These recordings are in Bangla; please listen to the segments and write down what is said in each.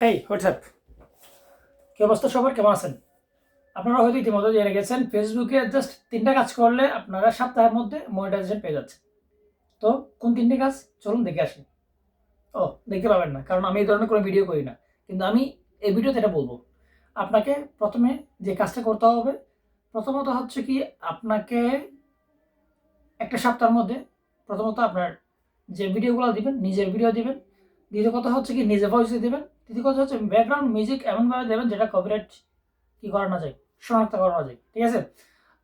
এই হোয়াটসঅ্যাপ কি অবস্থা সবার? কেমন আছেন? আপনারা হয়তো ইতিমধ্যে জেনে গেছেন ফেসবুকে জাস্ট তিনটা কাজ করলে আপনারা সপ্তাহের মধ্যে মনিটাইজেশন পেয়ে যাচ্ছে তো কোন তিনটে কাজ? চলুন দেখে আসি। ও, দেখতে পাবেন না, কারণ আমি এই ধরনের কোনো ভিডিও করি না। কিন্তু আমি এই ভিডিওতে এটা বলব। আপনাকে প্রথমে যে কাজটা করতে হবে, প্রথমত হচ্ছে কি, আপনাকে একটা সপ্তাহের মধ্যে প্রথমত আপনার যে ভিডিওগুলো দিবেন, নিজের ভিডিও দিবেন। দ্বিতীয় কথা হচ্ছে কি নিজে ভয়েসে দিবেন। তৃতীয় কথা হচ্ছে ব্যাকগ্রাউন্ড মিউজিক এমনভাবে দেবেন যেটা কপিরাইট কি করা না যায়, শনাক্ত করা না যায়, ঠিক আছে?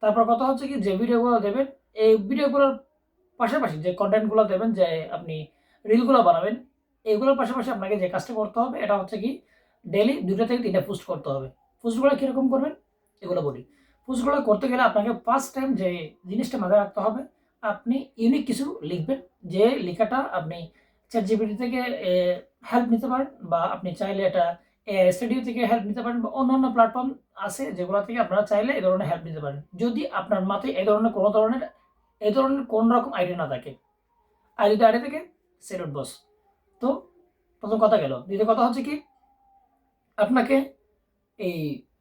তারপর কথা হচ্ছে কি, যে ভিডিওগুলো দেবেন, এই ভিডিওগুলোর পাশাপাশি যে কন্টেন্টগুলো দেবেন, যে আপনি রিলগুলো বানাবেন, এগুলোর পাশাপাশি আপনাকে যে কাজটা করতে হবে, এটা হচ্ছে কি ডেলি দুটো থেকে তিনটা পোস্ট করতে হবে। পোস্টগুলো কীরকম করবেন? এগুলো বলি। পোস্টগুলো করতে গেলে আপনাকে ফার্স্ট টাইম যে জিনিসটা মাথায় রাখতে হবে, আপনি ইউনিক কিছু লিখবেন, যে লেখাটা আপনি চ্যাট জিপিটি থেকে হেল্প নিতে পারেন বা আপনি চাইলে এটা স্টুডিও থেকে হেল্প নিতে পারেন বা অন্য অন্য প্ল্যাটফর্ম আছে যেগুলো থেকে আপনারা চাইলে এই ধরনের হেল্প নিতে পারেন। যদি আপনার মাথায় এই ধরনের কোনো ধরনের এই ধরনের কোন রকম আইডিয়া না থাকে, আর যদি আইডিয়া থেকে সেলুট বস তো প্রথম কথা গেল। দ্বিতীয় কথা হচ্ছে কি, আপনাকে এই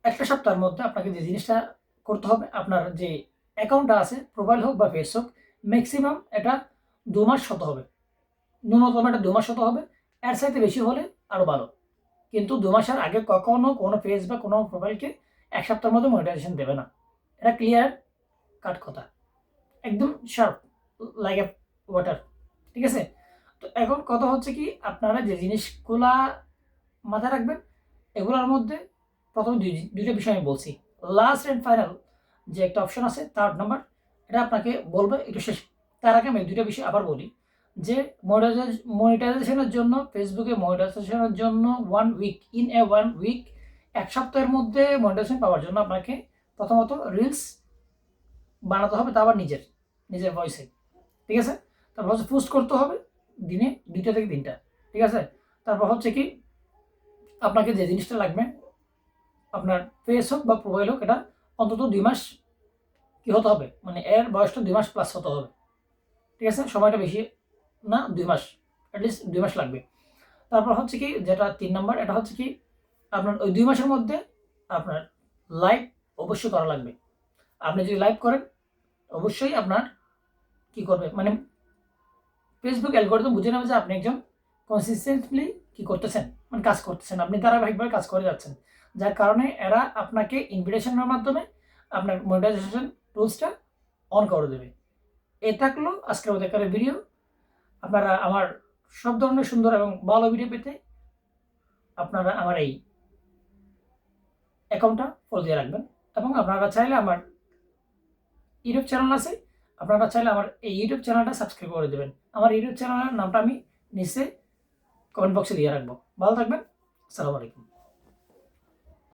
একটা সপ্তাহের মধ্যে আপনাকে যে জিনিসটা করতে হবে, আপনার যে অ্যাকাউন্টটা আছে প্রোফাইল হোক বা ফেস হোক ম্যাক্সিমাম এটা দু মাস শত হবে। ন্যূনতম এটা দু মাস হতে হবে। এর সাথে বেশি হলে আরও ভালো। কিন্তু দু মাসের আগে কখনো কোনো পেজ বা কোনো প্রোফাইলকে এক সপ্তাহের মধ্যে মনিটাইজেশন দেবে না। এটা ক্লিয়ার কাট কথা। একদম শার্প লাইক এ ওয়াটার ঠিক আছে? তো এখন কথা হচ্ছে কি, আপনারা যে জিনিসগুলা মাথায় রাখবেন, এগুলোর মধ্যে প্রথমে দুই দুইটা বিষয় আমি বলছি। লাস্ট অ্যান্ড ফাইনাল যে একটা অপশন আছে থার্ড নাম্বার এটা আপনাকে বলবে, একটু শেষ। তার আগে আমি দুইটা বিষয় আবার বলি। যে মনিটাইজেশনের জন্য ফেসবুকে মনিটাইজেশনের জন্য one week in a one week এক সপ্তাহের মধ্যে মনিটাইজেশন পাওয়ার জন্য আপনাকে প্রথমত রিলস বানাতে হবে, তা আবার নিজের নিজের ভয়েসে ঠিক আছে? তারপর হচ্ছে পোস্ট করতে হবে দিনে দুইটা থেকে তিনটা। ঠিক আছে? তারপর হচ্ছে কি, আপনাকে যে জিনিসটা লাগবে, আপনার ফেস হোক বা প্রোফাইল হোক, এটা অন্তত দুই মাস কি হতে হবে? মানে এর বয়সটা দুই মাস প্লাস হতে হবে। ঠিক আছে? সময়টা বেশি না, দুই মাস অ্যাটলিস্ট দুই মাস লাগবে। তারপর হচ্ছে কি, যেটা তিন নম্বর, এটা হচ্ছে কি, আপনার ওই দুই মাসের মধ্যে আপনার লাইভ অবশ্যই করা লাগবে। আপনি যদি লাইভ করেন, অবশ্যই আপনার কি করবে মানে ফেসবুক অ্যালগোরিদম বুঝে নেবে যে আপনি একজন কনসিস্টেন্টলি কি করতেছেন মানে কাজ করতেছেন, আপনি ধারাবাহিকভাবে কাজ করে যাচ্ছেন। যার কারণে এরা আপনাকে ইনভিটেশনের মাধ্যমে আপনার মনিটাইজেশন টুলসটা অন করে দেবে। এ থাকল আজকের ওদের ভিডিও আপনারা আমার সব ধরনের সুন্দর এবং ভালো ভিডিও পেতে আপনারা আমার এই অ্যাকাউন্টটা ফলো দিয়ে রাখবেন। এবং আপনারা চাইলে আমার ইউটিউব চ্যানেল আছে, আপনারা চাইলে আমার এই ইউটিউব চ্যানেলটা সাবস্ক্রাইব করে দেবেন। আমার ইউটিউব চ্যানেলের নামটা আমি নিচে কমেন্ট বক্সে দিয়ে রাখব। ভালো থাকবেন, আসসালামু আলাইকুম।